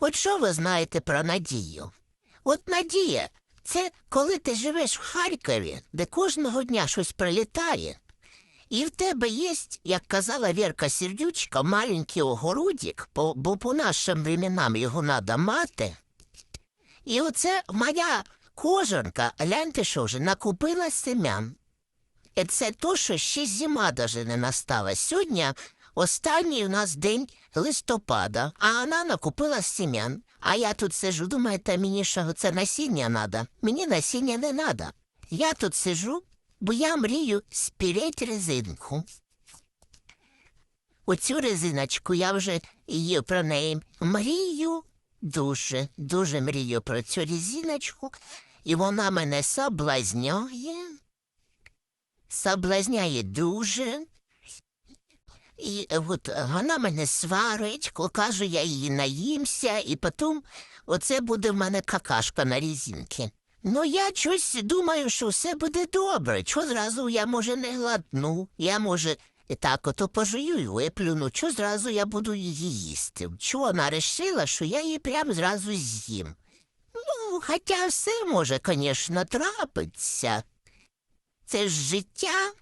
От що ви знаєте про надію? От надія це коли ти живеш в Харкові, де кожного дня щось прилітає, і в тебе є, як казала Вірка Сердючка, маленький огородик, бо, по нашим временам його надо мати. І оце моя кожанка, гляньте, що вже накупила семян. І це то, що ще зима даже не настала. Сьогодні останній у нас день листопада, а вона накупила семян. А я тут сижу, думаєте, мені що це насіння надо? Мені насіння не надо. Я тут сижу, бо я мрію спірять резинку. Оцю резиночку я вже її про неї мрію, дуже, дуже мрію про цю резиночку, і вона мене соблазняє соблазняє дуже. І е, от е, вона мене сварить, кажу, я її наїмся, і потім оце буде в мене какашка на різинці. Ну, я щось думаю, що все буде добре. Чого зразу я, може, не гладну, я, може, і так ото пожую і виплюну, чого зразу я буду її їсти. Чого вона решила, що я її прям зразу з'їм. Ну, хоча все може, звісно, трапитися. Це ж життя.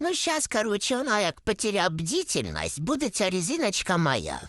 Ну, щас, короче, вона як потеря бдительність, буде ця резиночка моя.